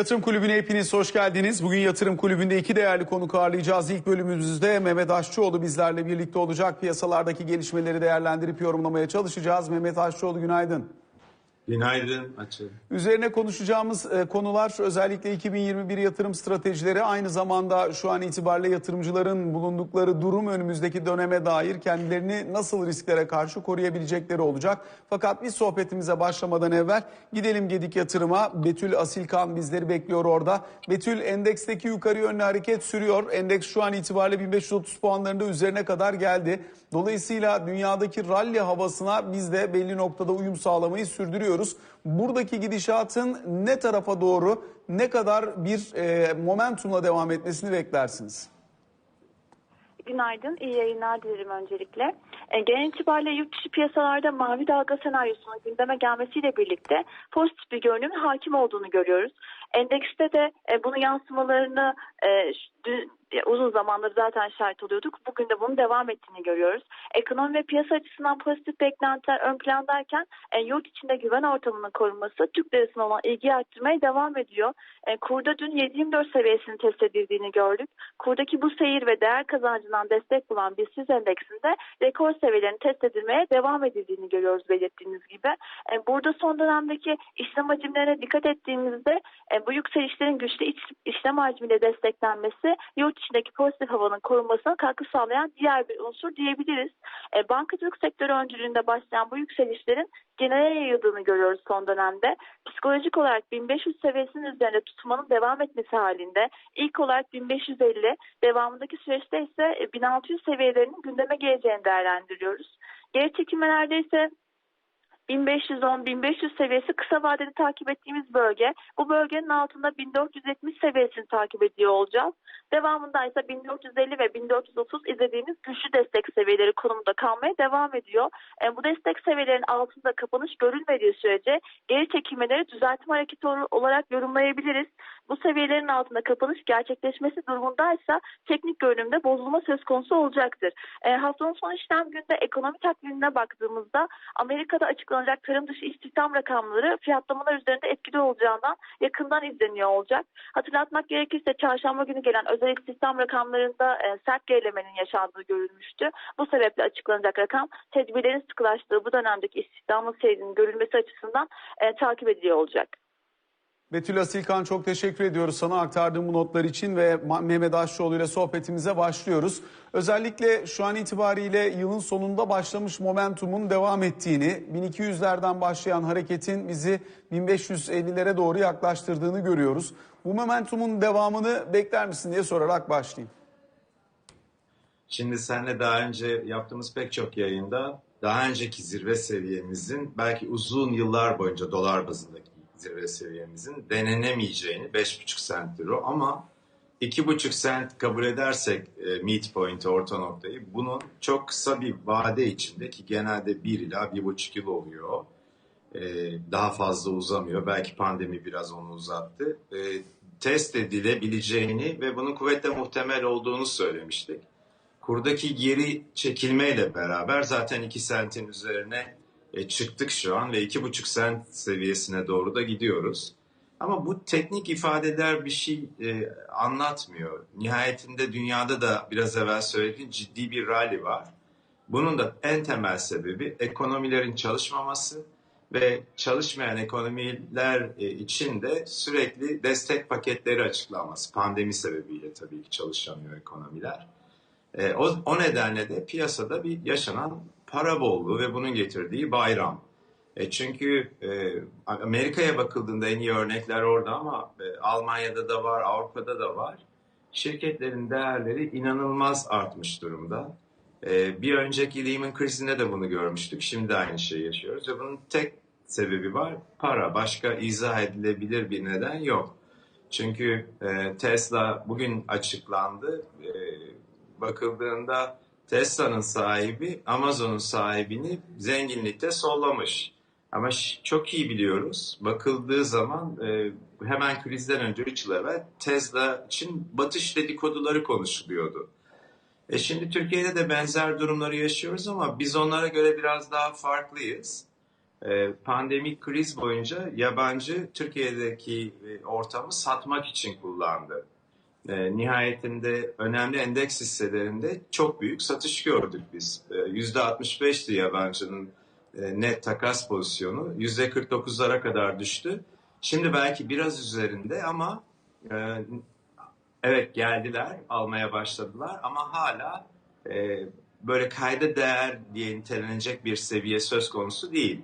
Yatırım Kulübü'ne hepiniz hoş geldiniz. Bugün Yatırım Kulübü'nde iki değerli konuk ağırlayacağız. İlk bölümümüzde Mehmet Aşçıoğlu bizlerle birlikte olacak. Piyasalardaki gelişmeleri değerlendirip yorumlamaya çalışacağız. Mehmet Aşçıoğlu günaydın. Günaydın Açı. Üzerine konuşacağımız e, konular özellikle 2021 yatırım stratejileri aynı zamanda şu an itibariyle yatırımcıların bulundukları durum önümüzdeki döneme dair kendilerini nasıl risklere karşı koruyabilecekleri olacak. Fakat biz sohbetimize başlamadan evvel gidelim Gedik Yatırım'a. Betül Asilkan bizleri bekliyor orada. Betül endeksteki yukarı yönlü hareket sürüyor. Endeks şu an itibariyle 1530 puanlarında üzerine kadar geldi. Dolayısıyla dünyadaki rally havasına biz de belli noktada uyum sağlamayı sürdürüyoruz. Buradaki gidişatın ne tarafa doğru ne kadar bir e, momentumla devam etmesini beklersiniz? Günaydın, iyi yayınlar dilerim öncelikle. E, genel itibariyle yurt dışı piyasalarda mavi dalga senaryosunun gündeme gelmesiyle birlikte pozitif bir görünümün hakim olduğunu görüyoruz. Endekste de e, bunun yansımalarını e, uzun zamandır zaten şahit oluyorduk. Bugün de bunun devam ettiğini görüyoruz. Ekonomi ve piyasa açısından pozitif beklentiler ön plandayken e, yurt içinde güven ortamının korunması Türk lirasına olan ilgi arttırmaya devam ediyor. E, kurda dün 7.24 seviyesini test edildiğini gördük. Kurdaki bu seyir ve değer kazancından destek bulan BIST endeksinde rekor seviyelerini test edilmeye devam edildiğini görüyoruz belirttiğiniz gibi. E, burada son dönemdeki işlem hacimlerine dikkat ettiğimizde e, bu yükselişlerin güçlü iç, işlem hacmiyle desteklenmesi yurt içindeki pozitif havanın korunmasına katkı sağlayan diğer bir unsur diyebiliriz. E, bankacılık sektörü öncülüğünde başlayan bu yükselişlerin genele yayıldığını görüyoruz son dönemde. Psikolojik olarak 1500 seviyesinin üzerinde tutmanın devam etmesi halinde ilk olarak 1550 devamındaki süreçte ise 1600 seviyelerinin gündeme geleceğini değerlendiriyoruz. Geri çekilmelerde ise 1510-1500 seviyesi kısa vadeli takip ettiğimiz bölge. Bu bölgenin altında 1470 seviyesini takip ediyor olacağız. Devamında ise 1450 ve 1430 izlediğimiz güçlü destek seviyeleri konumunda kalmaya devam ediyor. E, bu destek seviyelerinin altında kapanış görülmediği sürece geri çekilmeleri düzeltme hareketi olarak yorumlayabiliriz. Bu seviyelerin altında kapanış gerçekleşmesi durumundaysa teknik görünümde bozulma söz konusu olacaktır. E, haftanın son işlem günde ekonomi takvimine baktığımızda Amerika'da açıklanacak tarım dışı istihdam rakamları fiyatlamalar üzerinde etkili olacağından yakından izleniyor olacak. Hatırlatmak gerekirse çarşamba günü gelen özel istihdam rakamlarında e, sert gerilemenin yaşandığı görülmüştü. Bu sebeple açıklanacak rakam tedbirlerin sıkılaştığı bu dönemdeki istihdamın seyrinin görülmesi açısından e, takip ediliyor olacak. Betül Asilkan çok teşekkür ediyoruz sana aktardığım bu notlar için ve Mehmet Aşçıoğlu ile sohbetimize başlıyoruz. Özellikle şu an itibariyle yılın sonunda başlamış momentumun devam ettiğini, 1200'lerden başlayan hareketin bizi 1550'lere doğru yaklaştırdığını görüyoruz. Bu momentumun devamını bekler misin diye sorarak başlayayım. Şimdi seninle daha önce yaptığımız pek çok yayında daha önceki zirve seviyemizin belki uzun yıllar boyunca dolar bazındaki zirve seviyemizin denenemeyeceğini 5,5 sent euro ama 2,5 sent kabul edersek e, midpoint orta noktayı bunun çok kısa bir vade içinde ki genelde 1 ila 1,5 yıl oluyor. E, daha fazla uzamıyor. Belki pandemi biraz onu uzattı. E, test edilebileceğini ve bunun kuvvetle muhtemel olduğunu söylemiştik. Kurdaki geri çekilmeyle beraber zaten 2 sentin üzerine e, çıktık şu an ve 2,5 sent seviyesine doğru da gidiyoruz. Ama bu teknik ifadeler bir şey e, anlatmıyor. Nihayetinde dünyada da biraz evvel söylediğim ciddi bir rally var. Bunun da en temel sebebi ekonomilerin çalışmaması ve çalışmayan ekonomiler e, için de sürekli destek paketleri açıklanması. Pandemi sebebiyle tabii ki çalışamıyor ekonomiler. E, o, o nedenle de piyasada bir yaşanan para bolluğu ve bunun getirdiği bayram. E çünkü e, Amerika'ya bakıldığında en iyi örnekler orada ama e, Almanya'da da var, Avrupa'da da var. Şirketlerin değerleri inanılmaz artmış durumda. E, bir önceki Lehman krizinde de bunu görmüştük. Şimdi aynı şeyi yaşıyoruz ve bunun tek sebebi var. Para. Başka izah edilebilir bir neden yok. Çünkü e, Tesla bugün açıklandı. E, bakıldığında Tesla'nın sahibi Amazon'un sahibini zenginlikte sollamış. Ama çok iyi biliyoruz. Bakıldığı zaman e, hemen krizden önce 3 yıl evvel Tesla için batış dedikoduları konuşuluyordu. E şimdi Türkiye'de de benzer durumları yaşıyoruz ama biz onlara göre biraz daha farklıyız. e, pandemik kriz boyunca yabancı Türkiye'deki e, ortamı satmak için kullandı. E, nihayetinde önemli endeks hisselerinde çok büyük satış gördük biz. E, %65'ti yabancının e, net takas pozisyonu. %49'lara kadar düştü. Şimdi belki biraz üzerinde ama e, evet geldiler, almaya başladılar ama hala e, böyle kayda değer diye nitelenecek bir seviye söz konusu değil.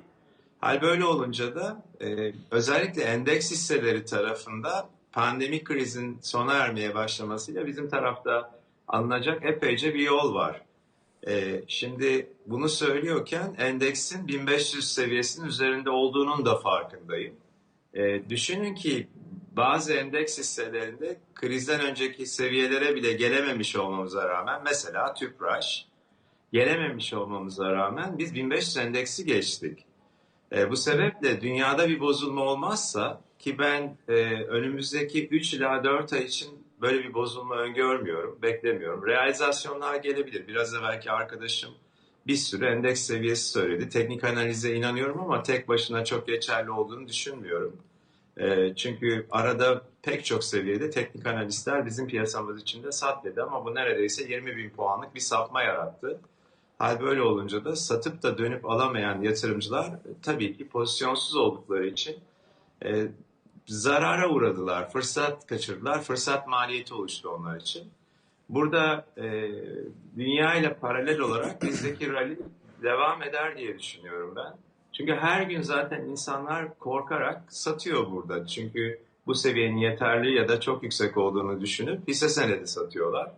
Hal böyle olunca da e, özellikle endeks hisseleri tarafında pandemi krizin sona ermeye başlamasıyla bizim tarafta alınacak epeyce bir yol var. E, şimdi bunu söylüyorken endeksin 1500 seviyesinin üzerinde olduğunun da farkındayım. E, düşünün ki bazı endeks hisselerinde krizden önceki seviyelere bile gelememiş olmamıza rağmen mesela Tüpraş gelememiş olmamıza rağmen biz 1500 endeksi geçtik. E, bu sebeple dünyada bir bozulma olmazsa ki ben e, önümüzdeki 3 ila 4 ay için böyle bir bozulma öngörmüyorum, beklemiyorum. Realizasyonlar gelebilir. Biraz evvelki arkadaşım bir sürü endeks seviyesi söyledi. Teknik analize inanıyorum ama tek başına çok geçerli olduğunu düşünmüyorum. E, çünkü arada pek çok seviyede teknik analistler bizim piyasamız içinde sat dedi ama bu neredeyse 20 bin puanlık bir sapma yarattı. Hal böyle olunca da satıp da dönüp alamayan yatırımcılar e, tabii ki pozisyonsuz oldukları için e, zarara uğradılar, fırsat kaçırdılar, fırsat maliyeti oluştu onlar için. Burada e, dünya ile paralel olarak bizdeki rally devam eder diye düşünüyorum ben. Çünkü her gün zaten insanlar korkarak satıyor burada. Çünkü bu seviyenin yeterli ya da çok yüksek olduğunu düşünüp hisse senedi satıyorlar.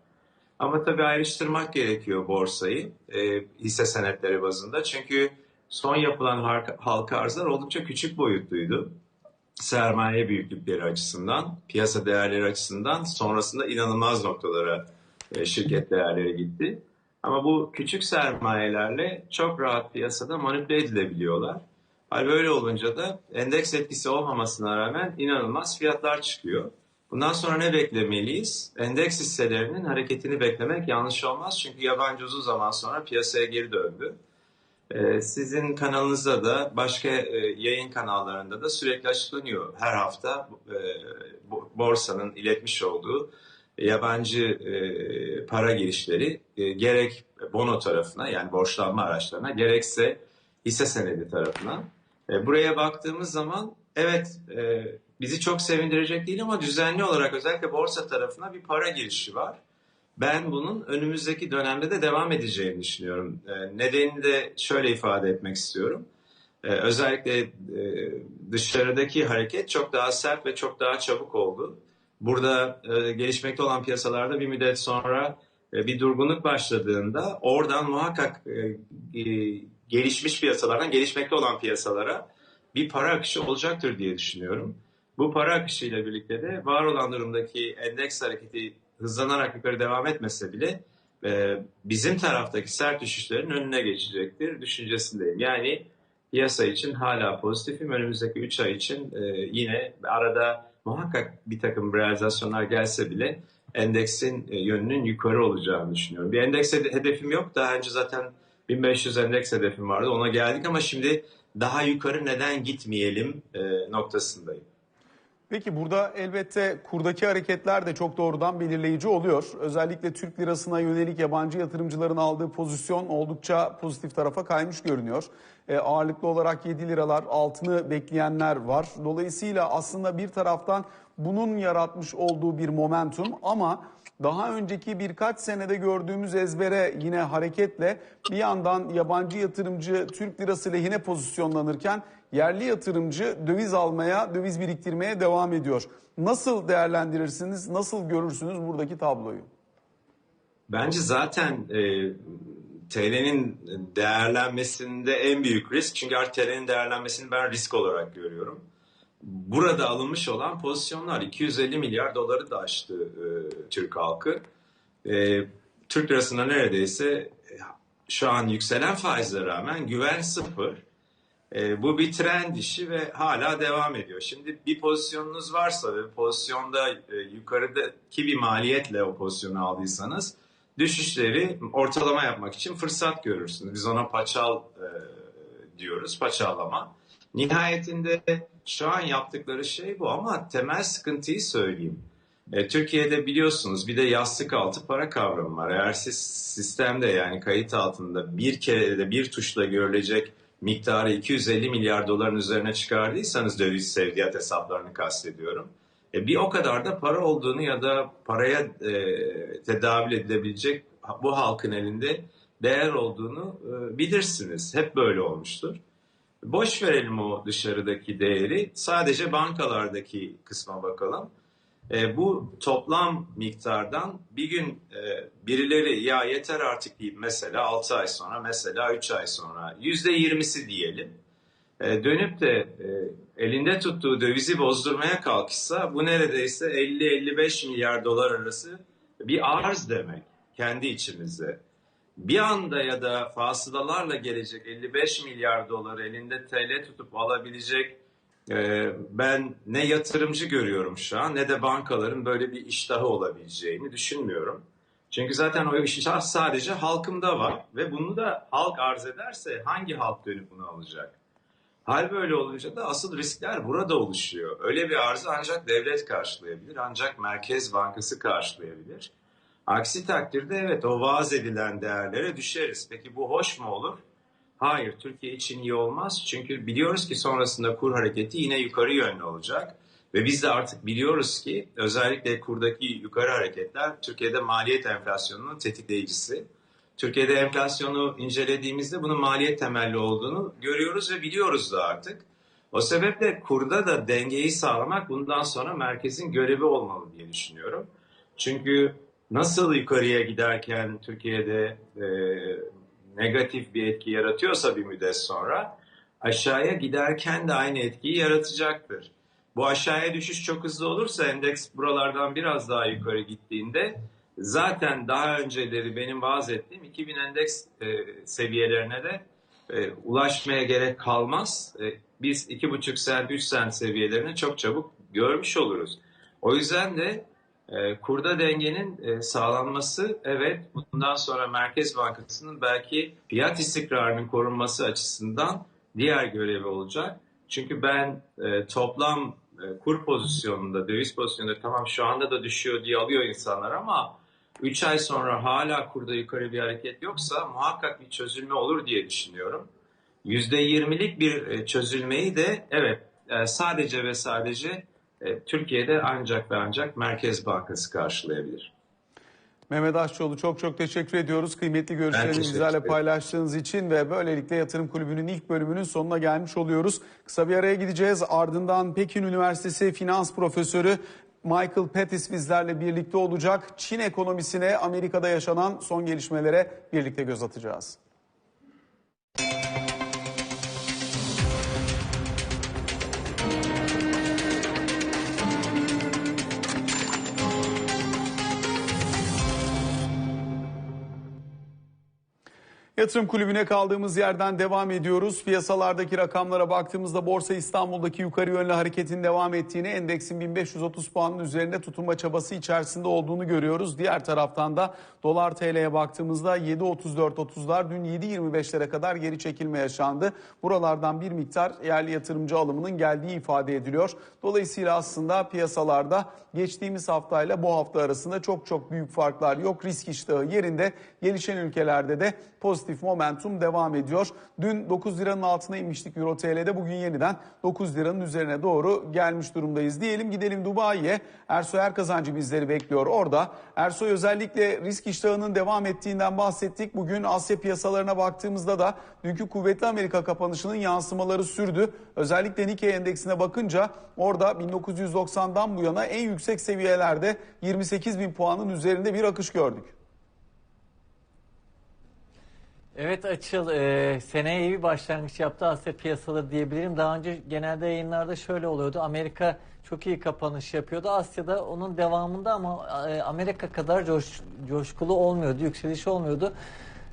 Ama tabii ayrıştırmak gerekiyor borsayı e, hisse senetleri bazında. Çünkü son yapılan halka arzlar oldukça küçük boyutluydu. Sermaye büyüklükleri açısından, piyasa değerleri açısından sonrasında inanılmaz noktalara e, şirket değerleri gitti. Ama bu küçük sermayelerle çok rahat piyasada manipüle edilebiliyorlar. Hal böyle olunca da endeks etkisi olmamasına rağmen inanılmaz fiyatlar çıkıyor. Bundan sonra ne beklemeliyiz? Endeks hisselerinin hareketini beklemek yanlış olmaz. Çünkü yabancı uzun zaman sonra piyasaya geri döndü. Ee, sizin kanalınızda da başka e, yayın kanallarında da sürekli açıklanıyor. Her hafta e, borsanın iletmiş olduğu yabancı e, para girişleri gerek bono tarafına yani borçlanma araçlarına gerekse hisse senedi tarafına. Buraya baktığımız zaman evet bizi çok sevindirecek değil ama düzenli olarak özellikle borsa tarafına bir para girişi var. Ben bunun önümüzdeki dönemde de devam edeceğini düşünüyorum. E, nedenini de şöyle ifade etmek istiyorum. E, özellikle e, dışarıdaki hareket çok daha sert ve çok daha çabuk oldu. Burada e, gelişmekte olan piyasalarda bir müddet sonra e, bir durgunluk başladığında oradan muhakkak gelişmiş piyasalardan gelişmekte olan piyasalara bir para akışı olacaktır diye düşünüyorum. Bu para akışıyla birlikte de var olan durumdaki endeks hareketi hızlanarak yukarı devam etmese bile e, bizim taraftaki sert düşüşlerin önüne geçecektir düşüncesindeyim. Yani piyasa için hala pozitifim. Önümüzdeki 3 ay için e, yine arada muhakkak bir takım realizasyonlar gelse bile endeksin e, yönünün yukarı olacağını düşünüyorum. Bir endeks hedefim yok. Daha önce zaten 1500 endeks hedefim vardı. Ona geldik ama şimdi daha yukarı neden gitmeyelim e, noktasındayım. Peki burada elbette kurdaki hareketler de çok doğrudan belirleyici oluyor. Özellikle Türk lirasına yönelik yabancı yatırımcıların aldığı pozisyon oldukça pozitif tarafa kaymış görünüyor. E, ağırlıklı olarak 7 liralar altını bekleyenler var. Dolayısıyla aslında bir taraftan bunun yaratmış olduğu bir momentum ama daha önceki birkaç senede gördüğümüz ezbere yine hareketle bir yandan yabancı yatırımcı Türk lirası lehine pozisyonlanırken yerli yatırımcı döviz almaya, döviz biriktirmeye devam ediyor. Nasıl değerlendirirsiniz, nasıl görürsünüz buradaki tabloyu? Bence zaten e, TL'nin değerlenmesinde en büyük risk çünkü artık TL'nin değerlenmesini ben risk olarak görüyorum. Burada alınmış olan pozisyonlar 250 milyar doları da aştı e, Türk halkı. E, Türk lirasına neredeyse e, şu an yükselen faizlere rağmen güven sıfır. E, bu bir trend işi ve hala devam ediyor. Şimdi bir pozisyonunuz varsa ve pozisyonda e, yukarıdaki bir maliyetle o pozisyonu aldıysanız düşüşleri ortalama yapmak için fırsat görürsünüz. Biz ona paçal e, diyoruz paçavrama. Nihayetinde şu an yaptıkları şey bu ama temel sıkıntıyı söyleyeyim. E, Türkiye'de biliyorsunuz bir de yastık altı para kavramı var. Eğer siz sistemde yani kayıt altında bir kere de bir tuşla görülecek miktarı 250 milyar doların üzerine çıkardıysanız döviz sevdiyat hesaplarını kastediyorum. E, bir o kadar da para olduğunu ya da paraya e, tedavül edilebilecek bu halkın elinde değer olduğunu e, bilirsiniz. Hep böyle olmuştur. Boş verelim o dışarıdaki değeri. Sadece bankalardaki kısma bakalım. E, bu toplam miktardan bir gün e, birileri ya yeter artık deyip mesela 6 ay sonra mesela 3 ay sonra %20'si diyelim e, dönüp de e, elinde tuttuğu dövizi bozdurmaya kalkışsa bu neredeyse 50-55 milyar dolar arası bir arz demek kendi içimizde. Bir anda ya da fasılalarla gelecek 55 milyar doları elinde TL tutup alabilecek ben ne yatırımcı görüyorum şu an ne de bankaların böyle bir iştahı olabileceğini düşünmüyorum. Çünkü zaten o iştah sadece halkımda var ve bunu da halk arz ederse hangi halk dönüp bunu alacak? Hal böyle olunca da asıl riskler burada oluşuyor. Öyle bir arzı ancak devlet karşılayabilir, ancak Merkez Bankası karşılayabilir. Aksi takdirde evet o vaaz edilen değerlere düşeriz. Peki bu hoş mu olur? Hayır, Türkiye için iyi olmaz. Çünkü biliyoruz ki sonrasında kur hareketi yine yukarı yönlü olacak. Ve biz de artık biliyoruz ki özellikle kurdaki yukarı hareketler Türkiye'de maliyet enflasyonunun tetikleyicisi. Türkiye'de enflasyonu incelediğimizde bunun maliyet temelli olduğunu görüyoruz ve biliyoruz da artık. O sebeple kurda da dengeyi sağlamak bundan sonra merkezin görevi olmalı diye düşünüyorum. Çünkü nasıl yukarıya giderken Türkiye'de e, negatif bir etki yaratıyorsa bir müddet sonra aşağıya giderken de aynı etkiyi yaratacaktır. Bu aşağıya düşüş çok hızlı olursa endeks buralardan biraz daha yukarı gittiğinde zaten daha önceleri benim vaaz ettiğim 2000 endeks e, seviyelerine de e, ulaşmaya gerek kalmaz. E, biz 2,5 sent 3 sent seviyelerini çok çabuk görmüş oluruz. O yüzden de e, kurda dengenin e, sağlanması evet bundan sonra Merkez Bankası'nın belki fiyat istikrarının korunması açısından diğer görevi olacak. Çünkü ben e, toplam e, kur pozisyonunda, döviz pozisyonunda tamam şu anda da düşüyor diye alıyor insanlar ama 3 ay sonra hala kurda yukarı bir hareket yoksa muhakkak bir çözülme olur diye düşünüyorum. %20'lik bir e, çözülmeyi de evet sadece ve sadece e, Türkiye'de ancak ve ancak Merkez Bankası karşılayabilir. Mehmet Aşçıoğlu çok çok teşekkür ediyoruz. Kıymetli görüşlerini teşekkür bizlerle paylaştığınız için ve böylelikle Yatırım Kulübü'nün ilk bölümünün sonuna gelmiş oluyoruz. Kısa bir araya gideceğiz. Ardından Pekin Üniversitesi Finans Profesörü Michael Pettis bizlerle birlikte olacak. Çin ekonomisine Amerika'da yaşanan son gelişmelere birlikte göz atacağız. Yatırım kulübüne kaldığımız yerden devam ediyoruz. Piyasalardaki rakamlara baktığımızda Borsa İstanbul'daki yukarı yönlü hareketin devam ettiğini, endeksin 1530 puanın üzerinde tutunma çabası içerisinde olduğunu görüyoruz. Diğer taraftan da dolar TL'ye baktığımızda 7.34.30'lar dün 7.25'lere kadar geri çekilme yaşandı. Buralardan bir miktar yerli yatırımcı alımının geldiği ifade ediliyor. Dolayısıyla aslında piyasalarda geçtiğimiz haftayla bu hafta arasında çok çok büyük farklar yok. Risk iştahı yerinde. Gelişen ülkelerde de pozitif momentum devam ediyor. Dün 9 liranın altına inmiştik Euro TL'de. Bugün yeniden 9 liranın üzerine doğru gelmiş durumdayız. Diyelim gidelim Dubai'ye. Ersoy Erkazancı bizleri bekliyor orada. Ersoy özellikle risk iştahının devam ettiğinden bahsettik. Bugün Asya piyasalarına baktığımızda da dünkü kuvvetli Amerika kapanışının yansımaları sürdü. Özellikle Nikkei endeksine bakınca orada 1990'dan bu yana en yüksek seviyelerde 28 bin puanın üzerinde bir akış gördük. Evet Açıl, e, seneye iyi bir başlangıç yaptı Asya piyasaları diyebilirim. Daha önce genelde yayınlarda şöyle oluyordu. Amerika çok iyi kapanış yapıyordu. Asya'da onun devamında ama e, Amerika kadar coş, coşkulu olmuyordu, yükseliş olmuyordu.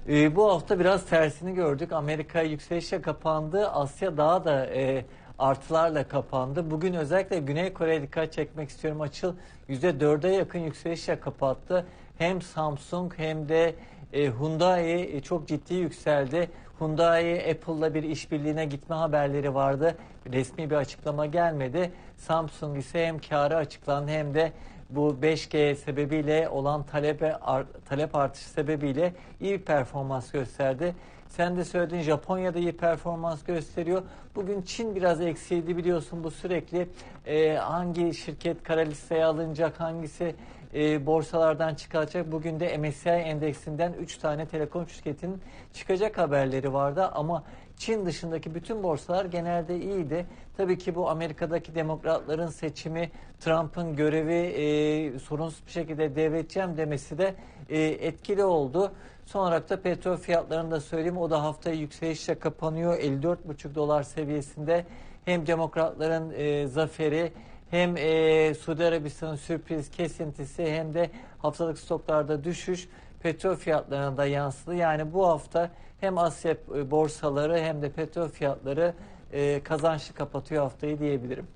E, bu hafta biraz tersini gördük. Amerika yükselişe kapandı. Asya daha da e, artılarla kapandı. Bugün özellikle Güney Kore'ye dikkat çekmek istiyorum. Açıl %4'e yakın yükselişle kapattı. Hem Samsung hem de e, Hyundai e, çok ciddi yükseldi. Hyundai Apple'la bir işbirliğine gitme haberleri vardı. Resmi bir açıklama gelmedi. Samsung ise hem karı açıklandı hem de bu 5G sebebiyle olan talebe ar- talep artışı sebebiyle iyi bir performans gösterdi. Sen de söyledin Japonya'da iyi performans gösteriyor. Bugün Çin biraz eksiydi biliyorsun bu sürekli e, hangi şirket kara listeye alınacak hangisi e, borsalardan çıkacak. Bugün de MSCI endeksinden 3 tane telekom şirketinin çıkacak haberleri vardı ama Çin dışındaki bütün borsalar genelde iyiydi. Tabii ki bu Amerika'daki demokratların seçimi, Trump'ın görevi e, sorunsuz bir şekilde devredeceğim demesi de e, etkili oldu. Son olarak da petrol fiyatlarını da söyleyeyim. O da haftayı yükselişle kapanıyor. 54,5 dolar seviyesinde. Hem demokratların e, zaferi hem e, Suudi Arabistan'ın sürpriz kesintisi hem de haftalık stoklarda düşüş petrol fiyatlarına da yansıdı. Yani bu hafta hem Asya e, borsaları hem de petrol fiyatları e, kazançlı kapatıyor haftayı diyebilirim.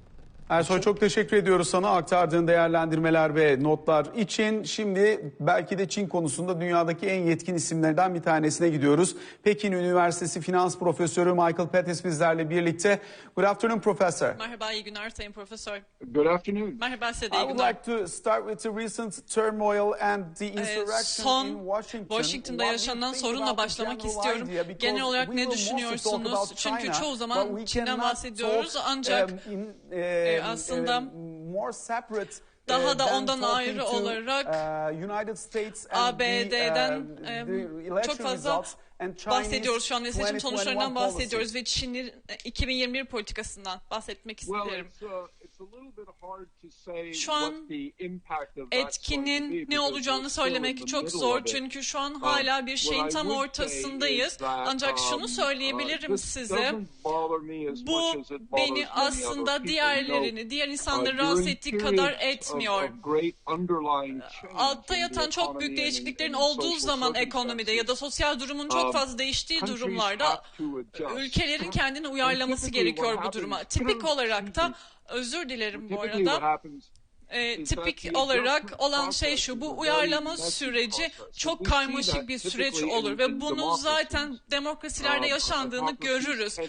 Ersoy çok teşekkür ediyoruz sana aktardığın değerlendirmeler ve notlar için. Şimdi belki de Çin konusunda dünyadaki en yetkin isimlerden bir tanesine gidiyoruz. Pekin Üniversitesi Finans Profesörü Michael Pettis bizlerle birlikte. Good afternoon Professor. Merhaba, iyi günler Sayın Profesör. Good afternoon. Merhaba size de I iyi would günler. like to start with the recent turmoil and the insurrection son in Washington. Washington'da yaşanan sorunla başlamak istiyorum. Genel olarak ne düşünüyorsunuz? Çünkü çoğu zaman Çin'den bahsediyoruz talk, ancak um, in, e, um, aslında daha uh, da ondan ayrı olarak and ABD'den election çok fazla bahsediyoruz şu an ve seçim 2021 sonuçlarından bahsediyoruz ve Çin'in e, 2021 politikasından bahsetmek isterim. uh, Şu an Etkinin ne olacağını söylemek çok zor çünkü şu an hala bir şeyin tam ortasındayız. Ancak um, şunu uh, söyleyebilirim size. Bu beni aslında diğerlerini, diğer insanları rahatsız ettiği kadar etmiyor. change Altta yatan çok büyük değişikliklerin in- in olduğu zaman ekonomide ya da sosyal durumun çok um, fazla değiştiği durumlarda ülkelerin kendini uyarlaması gerekiyor bu duruma. Tipik olarak da özür dilerim bu arada. E, tipik olarak olan şey şu, bu uyarlama süreci çok karmaşık bir süreç olur ve bunu zaten demokrasilerde yaşandığını görürüz.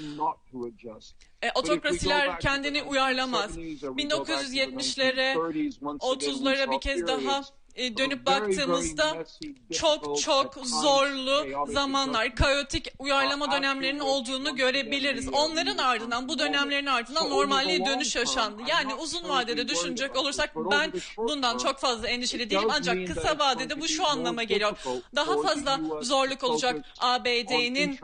E, otokrasiler kendini uyarlamaz. 1970s or we go back to the 1970'lere, 1930s, once again, we 30'lara saw bir kez daha e, dönüp baktığımızda çok çok zorlu zamanlar, kaotik uyarlama dönemlerinin olduğunu görebiliriz. Onların ardından, bu dönemlerin ardından normalliğe dönüş yaşandı. Yani uzun vadede düşünecek olursak ben bundan çok fazla endişeli değilim. Ancak kısa vadede bu şu anlama geliyor. Daha fazla zorluk olacak ABD'nin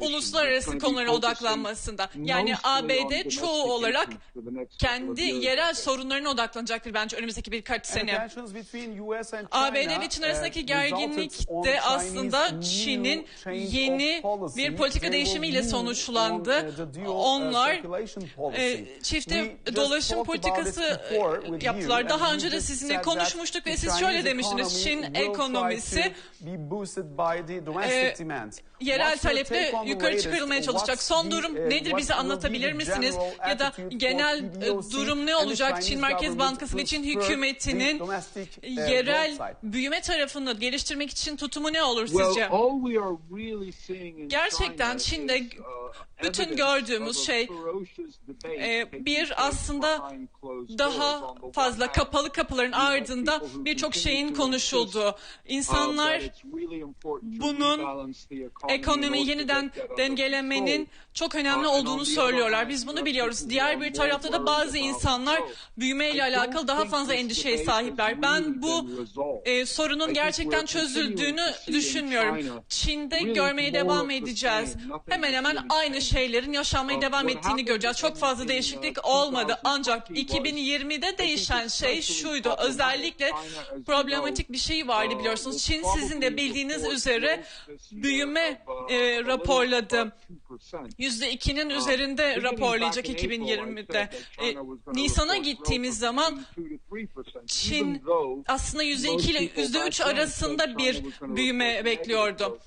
uluslararası konulara odaklanmasında. Yani ABD çoğu olarak kendi yerel sorunlarına odaklanacaktır bence önümüzdeki birkaç sene. ABD ve Çin arasındaki uh, gerginlik de aslında Çin'in yeni bir politika değişimiyle move sonuçlandı. on, uh, uh, Onlar e, çifte dolaşım politikası e, yaptılar. Daha önce de sizinle konuşmuştuk ve siz şöyle demiştiniz. Çin ekonomisi e, yerel taleple yukarı çıkarılmaya çalışacak. Son durum uh, nedir bize anlatabilir misiniz? Ya da genel e, durum ne olacak Çin Merkez Bankası ve Çin hükümetinin uh, yerel büyüme tarafını geliştirmek için tutumu ne olur sizce? Gerçekten Çin'de uh, bütün gördüğümüz şey, e, bir aslında daha fazla kapalı kapıların ardında birçok şeyin konuşulduğu. İnsanlar bunun ekonomiyi yeniden dengelemenin çok önemli Uh, olduğunu söylüyorlar. Biz bunu biliyoruz. Diğer bir tarafta da bazı insanlar don't alakalı daha fazla endişeye sahipler. Ben really bu e, sorunun gerçekten çözüldüğünü düşünmüyorum. Çin'de görmeye devam edeceğiz. Hemen hemen aynı şeylerin yaşanmaya Uh, devam ettiğini göreceğiz. Çok fazla değişiklik uh, olmadı. 2020 Ancak was, 2020'de değişen şey şuydu. Özellikle problematik bir şey Uh, vardı biliyorsunuz. Çin sizin de bildiğiniz üzere büyüme e, raporladı. %2'nin üzerinde raporlayacak 2020'de. E, Nisan'a gittiğimiz zaman Çin aslında aslında %2 ile %3 arasında bir büyüme bekliyordu.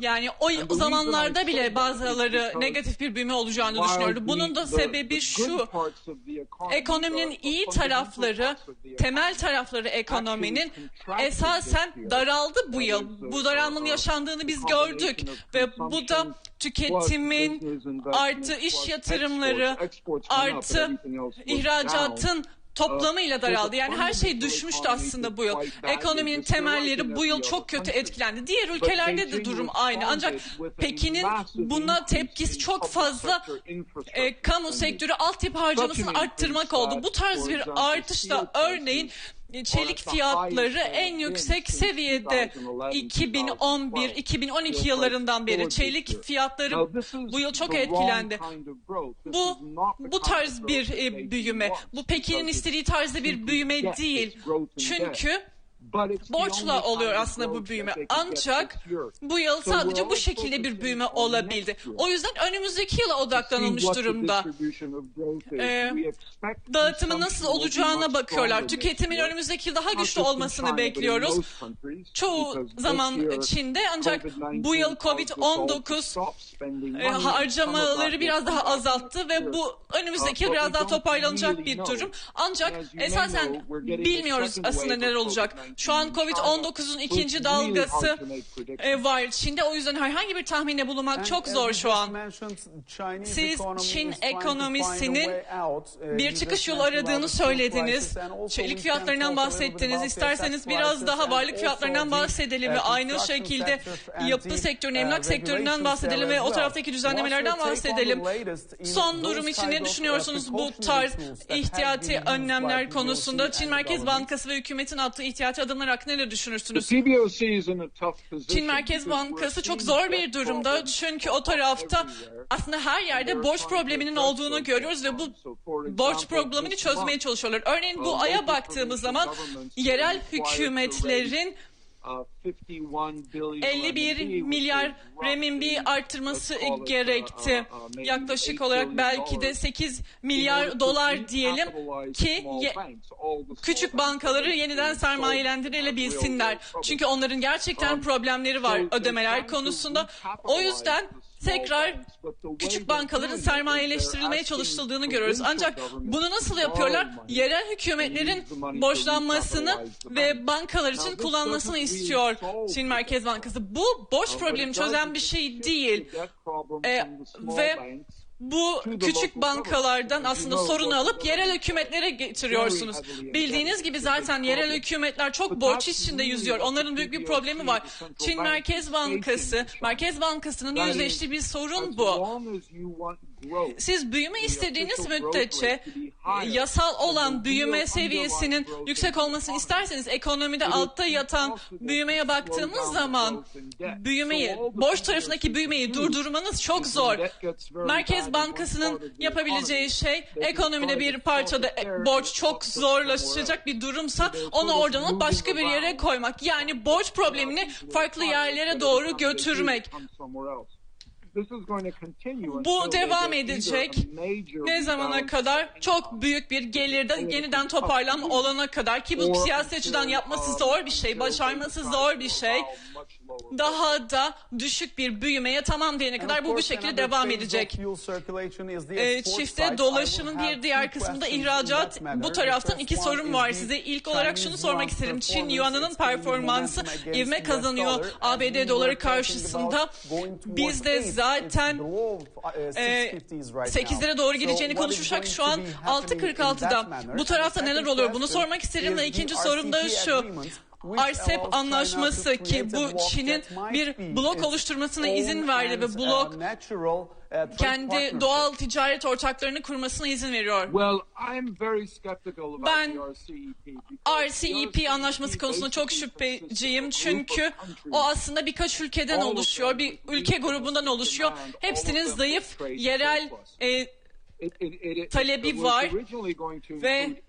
Yani o o zamanlarda bile bazıları negatif bir büyüme olacağını düşünüyordu. Bunun da sebebi şu. Ekonominin iyi tarafları, temel tarafları ekonominin esasen daraldı bu yıl. Bu daralmanın yaşandığını biz gördük ve bu da tüketimin artı iş yatırımları artı ihracatın toplamıyla daraldı. Yani her şey düşmüştü aslında bu yıl. Ekonominin temelleri bu yıl çok kötü etkilendi. Diğer ülkelerde de durum aynı. Ancak Pekin'in buna tepkisi çok fazla e, kamu sektörü altyapı harcamasını arttırmak oldu. Bu tarz bir artışta örneğin çelik fiyatları en yüksek seviyede 2011-2012 yıllarından beri çelik fiyatları bu yıl çok etkilendi. Bu bu tarz bir e, büyüme. Bu Pekin'in istediği tarzda bir büyüme değil. Çünkü borçla oluyor aslında bu büyüme. Ancak bu yıl sadece bu şekilde bir büyüme olabildi. O yüzden önümüzdeki yıla odaklanılmış durumda. Ee, dağıtımın nasıl olacağına bakıyorlar. Tüketimin önümüzdeki yıl daha güçlü olmasını bekliyoruz. Çoğu zaman Çin'de ancak bu yıl Covid-19 e, harcamaları biraz daha azalttı ve bu önümüzdeki yıl biraz daha toparlanacak bir durum. Ancak esasen bilmiyoruz aslında neler olacak. Şu an Covid-19'un ikinci dalgası e, var Çin'de. O yüzden herhangi bir tahminde bulunmak çok zor şu an. Siz Çin ekonomisinin bir çıkış yolu aradığını söylediniz. Çelik fiyatlarından bahsettiniz. İsterseniz biraz daha varlık fiyatlarından bahsedelim ve aynı şekilde yapı sektörü, emlak sektöründen bahsedelim ve o taraftaki düzenlemelerden bahsedelim. Son durum için ne düşünüyorsunuz bu tarz ihtiyati önlemler konusunda? Çin Merkez Bankası ve hükümetin attığı ihtiyati adımlar hakkında ne düşünürsünüz? Çin Merkez Bankası çok zor bir durumda çünkü o tarafta aslında her yerde borç probleminin olduğunu görüyoruz ve bu borç problemini çözmeye çalışıyorlar. Örneğin bu aya baktığımız zaman yerel hükümetlerin 51 milyar renminbi artırması gerekti. Yaklaşık olarak belki de 8 milyar dolar diyelim ki küçük bankaları yeniden sermayelendirilebilsinler. Çünkü onların gerçekten problemleri var ödemeler konusunda. O yüzden tekrar küçük bankaların sermayeleştirilmeye çalışıldığını görüyoruz. Ancak bunu nasıl yapıyorlar? Yerel hükümetlerin borçlanmasını ve bankalar için kullanmasını istiyor Çin Merkez Bankası. Bu borç problemi çözen bir şey değil. E, ve bu küçük bankalardan aslında sorunu alıp yerel hükümetlere getiriyorsunuz. Bildiğiniz gibi zaten yerel hükümetler çok borç içinde yüzüyor. Onların büyük bir problemi var. Çin Merkez Bankası, Merkez Bankası'nın yüzleştiği bir sorun bu. Siz büyüme istediğiniz müddetçe yasal olan büyüme seviyesinin yüksek olmasını isterseniz ekonomide altta yatan büyümeye baktığımız zaman büyümeyi, borç tarafındaki büyümeyi durdurmanız çok zor. Merkez Bankası'nın yapabileceği şey ekonomide bir parçada borç çok zorlaşacak bir durumsa onu oradan alıp başka bir yere koymak. Yani borç problemini farklı yerlere doğru götürmek. Bu devam edecek. Ne zamana kadar? Çok büyük bir gelirden yeniden toparlanma olana kadar ki bu siyasi açıdan yapması zor bir şey, başarması zor bir şey. Daha da düşük bir büyümeye tamam diyene kadar bu bu şekilde devam edecek. E, çifte dolaşımın bir diğer kısmında ihracat. Bu taraftan iki sorun var size. İlk olarak şunu sormak isterim. Çin yuanının performansı ivme kazanıyor ABD doları karşısında. Biz de zaten e, 8'lere doğru gideceğini konuşmuşak şu an 6.46'da. Bu tarafta neler oluyor bunu sormak isterim ve ikinci sorum da şu. RCEP anlaşması ki bu Çin'in bir blok oluşturmasına izin verdi ve blok kendi doğal ticaret ortaklarını kurmasına izin veriyor. Ben RCEP anlaşması konusunda çok şüpheciyim çünkü o aslında birkaç ülkeden oluşuyor, bir ülke grubundan oluşuyor. Hepsinin zayıf yerel e, talebi var ve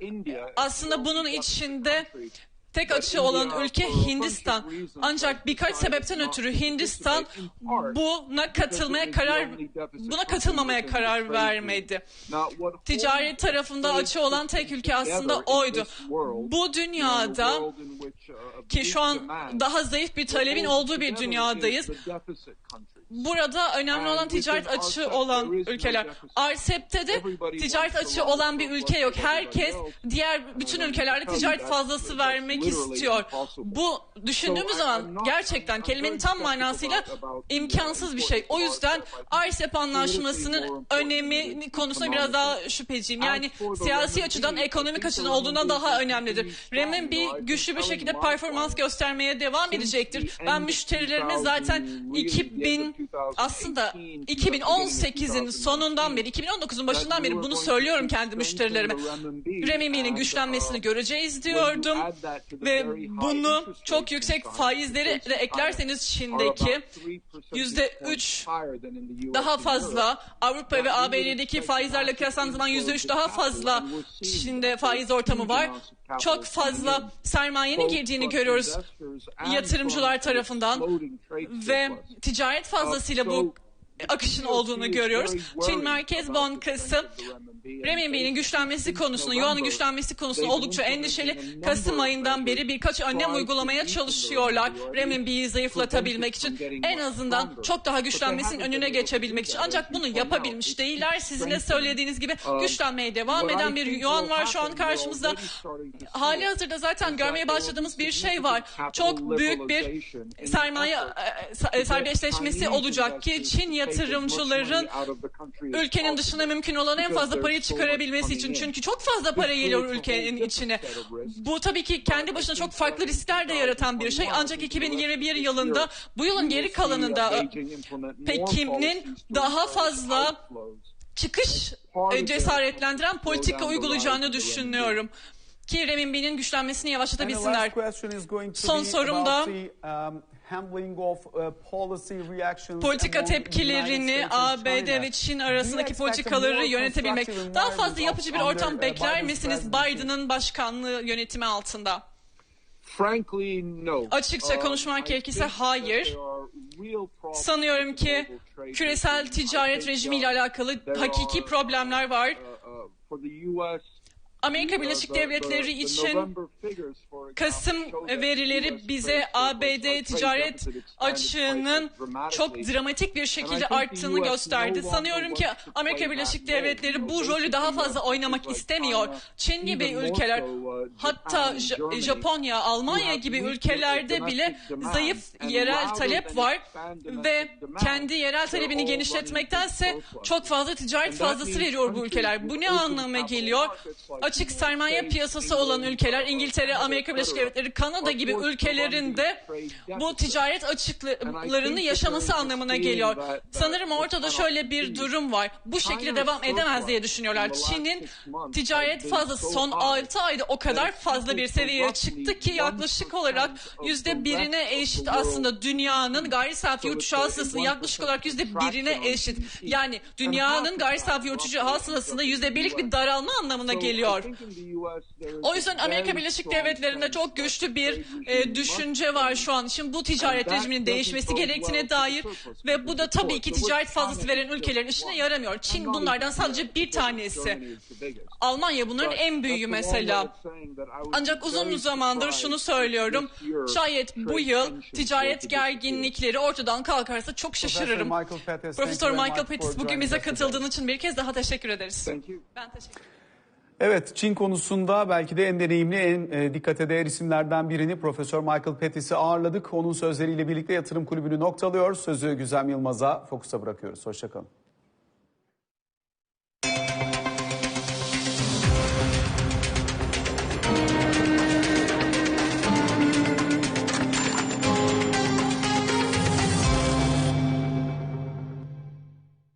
aslında bunun içinde tek açığı olan ülke Hindistan. Ancak birkaç sebepten ötürü Hindistan buna katılmaya karar buna katılmamaya karar vermedi. Ticaret tarafında açığı olan tek ülke aslında oydu. Bu dünyada ki şu an daha zayıf bir talebin olduğu bir dünyadayız. Burada önemli olan ticaret açığı olan ülkeler. RCEP'te de ticaret açığı olan bir ülke yok. Herkes diğer bütün ülkelerde ticaret fazlası vermek istiyor. Bu düşündüğümüz zaman gerçekten kelimenin tam manasıyla imkansız bir şey. O yüzden RCEP anlaşmasının önemi konusunda biraz daha şüpheciyim. Yani siyasi açıdan ekonomik açıdan olduğundan daha önemlidir. Renminbi güçlü bir şekilde performans göstermeye devam edecektir. Ben müşterilerime zaten 2000 aslında 2018'in sonundan beri, 2019'un başından beri bunu söylüyorum kendi müşterilerime. Renminbi'nin güçlenmesini göreceğiz diyordum ve bunu çok yüksek faizleri de eklerseniz Çin'deki yüzde üç daha fazla Avrupa ve ABD'deki faizlerle kıyaslandığınız zaman yüzde üç daha fazla Çin'de faiz ortamı var. Çok fazla sermayenin girdiğini görüyoruz yatırımcılar tarafından ve ticaret fazlasıyla bu akışın olduğunu görüyoruz. Çin Merkez Bankası Renminbi'nin güçlenmesi konusunda, Yuan'ın güçlenmesi konusunda oldukça endişeli. Kasım ayından beri birkaç önlem uygulamaya çalışıyorlar. Renminbi'yi zayıflatabilmek için. En azından çok daha güçlenmesinin önüne geçebilmek için. Ancak bunu yapabilmiş değiller. Sizin de söylediğiniz gibi güçlenmeye devam eden bir Yuan var şu an karşımızda. Hali hazırda zaten görmeye başladığımız bir şey var. Çok büyük bir sermaye e, serbestleşmesi olacak ki Çin yatırımcıların ülkenin dışına mümkün olan en fazla parayı çıkarabilmesi için. Çünkü çok fazla para geliyor ülkenin içine. Bu tabii ki kendi başına çok farklı riskler de yaratan bir şey. Ancak 2021 yılında bu yılın geri kalanında Pekin'in daha fazla çıkış e, cesaretlendiren politika uygulayacağını düşünüyorum. Ki renminbi'nin güçlenmesini yavaşlatabilsinler. Son sorum da uh, politika tepkilerini ABD ve Çin arasındaki politikaları yönetebilmek. Daha fazla yapıcı bir ortam bekler misiniz Biden'ın başkanlığı yönetimi altında? Açıkça konuşmak gerekirse hayır. Sanıyorum ki küresel ticaret rejimiyle alakalı hakiki problemler var. Amerika Birleşik Devletleri için Kasım verileri bize ABD ticaret açığının çok dramatik bir şekilde arttığını gösterdi. Sanıyorum ki Amerika Birleşik Devletleri bu rolü daha fazla oynamak istemiyor. Çin gibi ülkeler hatta Japonya, Almanya gibi ülkelerde bile zayıf yerel talep var ve kendi yerel talebini genişletmektense çok fazla ticaret fazlası veriyor bu ülkeler. Bu ne anlama geliyor? açık sermaye piyasası olan ülkeler, İngiltere, Amerika Birleşik Devletleri, Kanada gibi ülkelerin de bu ticaret açıklarını yaşaması anlamına geliyor. Sanırım ortada şöyle bir durum var. Bu şekilde devam edemez diye düşünüyorlar. Çin'in ticaret fazlası son 6 ayda o kadar fazla bir seviyeye çıktı ki yaklaşık olarak yüzde birine eşit aslında dünyanın gayri safi yurt hasılasının yaklaşık olarak yüzde birine eşit. Yani dünyanın gayri safi yurt içi hasılasında yüzde birlik bir daralma anlamına geliyor. O yüzden Amerika Birleşik Devletleri'nde çok güçlü bir e, düşünce var şu an. Şimdi bu ticaret rejiminin değişmesi gerektiğine dair ve bu da tabii ki ticaret fazlası veren ülkelerin işine yaramıyor. Çin bunlardan sadece bir tanesi. Almanya bunların en büyüğü mesela. Ancak uzun zamandır şunu söylüyorum. Şayet bu yıl ticaret gerginlikleri ortadan kalkarsa çok şaşırırım. Profesör Michael Pettis bugün bize katıldığın için bir kez daha teşekkür ederiz. Ben teşekkür ederim. Evet, Çin konusunda belki de en deneyimli, en e, dikkate değer isimlerden birini Profesör Michael Pettis'i ağırladık. Onun sözleriyle birlikte yatırım kulübünü noktalıyor. Sözü Güzem Yılmaz'a fokusa bırakıyoruz. Hoşçakalın.